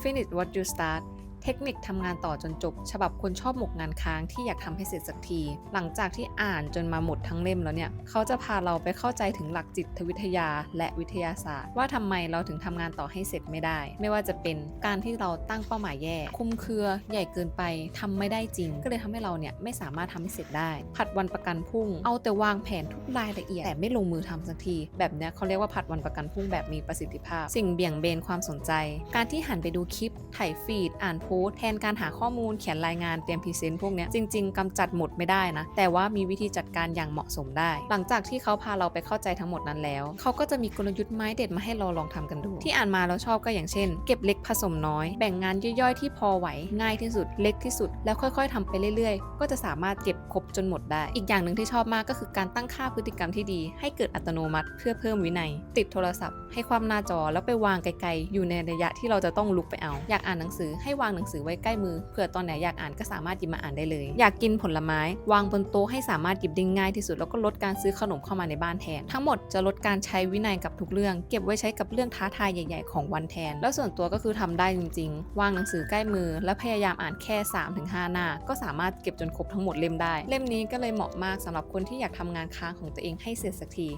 Finish what you start เทคนิคทำงานต่อจนจบ ฉบับคนชอบหมกงานค้างที่อยากทำให้เสร็จสักที หลังจากที่อ่านจนมาหมดทั้งเล่มแล้วเนี่ย เขาจะพาเราไปเข้าใจถึงหลักจิตวิทยาและวิทยาศาสตร์ ว่าทำไมเราถึงทำงานต่อให้เสร็จไม่ได้ ไม่ว่าจะเป็นการที่เราตั้งเป้าหมายแย่ คุมเครือใหญ่เกินไปทำไม่ได้จริง ก็เลยทำให้เราเนี่ยไม่สามารถทำให้เสร็จได้ ผัดวันประกันพรุ่ง เอาแต่วางแผนทุกรายละเอียดแต่ไม่ลงมือทำสักที แบบเนี้ยเขาเรียกว่าผัดวันประกันพรุ่งแบบมีประสิทธิภาพ สิ่งเบี่ยงเบนความสนใจ การที่หันไปดูคลิปถ่ายฟีดอ่านโพสต์แทนการหาข้อมูลเขียนรายงานเตรียมพรีเซนต์พวกนี้จริง ๆกำจัดหมดไม่ได้นะ แต่ว่ามีวิธีจัดการอย่างเหมาะสมได้ หลังจากที่เขาพาเราไปเข้าใจทั้งหมดนั้นแล้ว เขาก็จะมีกลยุทธ์ไม้เด็ดมาให้เราลองทำกันดู ที่อ่านมาแล้วชอบก็อย่างเช่น เก็บเล็กผสมน้อย แบ่งงานย่อยๆที่พอไหว ง่ายที่สุดเล็กที่สุด แล้วค่อยๆทำไปเรื่อยๆ ก็จะสามารถเก็บครบจนหมดได้ อีกอย่างหนึ่งที่ชอบมากก็คือการตั้งค่าพฤติกรรมที่ดี ให้เกิดอัตโนมัติ เพื่อเพิ่มวินัย ติดโทรศัพท์ ให้ความหน้าจอแล้วไปวางไกลๆ อยู่ในระยะที่เราจะต้องลุกไปเอา อยากอ่านหนังสือให้วางหนังังสือไว้ใกล้มือเผื่อตอนไหนอยากอ่านก็สามารถหยิบมาอ่านได้เลย อยากกินผลไม้ วางบนโต๊ะให้สามารถหยิบได้ง่ายที่สุดแล้วก็ลดการซื้อขนมเข้ามาในบ้านแทน ทั้งหมดจะลดการใช้วินัยกับทุกเรื่อง เก็บไว้ใช้กับเรื่องท้าทายใหญ่ ๆ ของวันแทน แล้วส่วนตัวก็คือทำได้จริง ๆ วางหนังสือใกล้มือ และพยายามอ่านแค่ 3-5 หน้า ก็สามารถเก็บจนครบทั้งหมดเล่มได้ เล่มนี้ก็เลยเหมาะมากสำหรับคนที่อยากทำงานค้างของตัวเองให้เสร็จสักที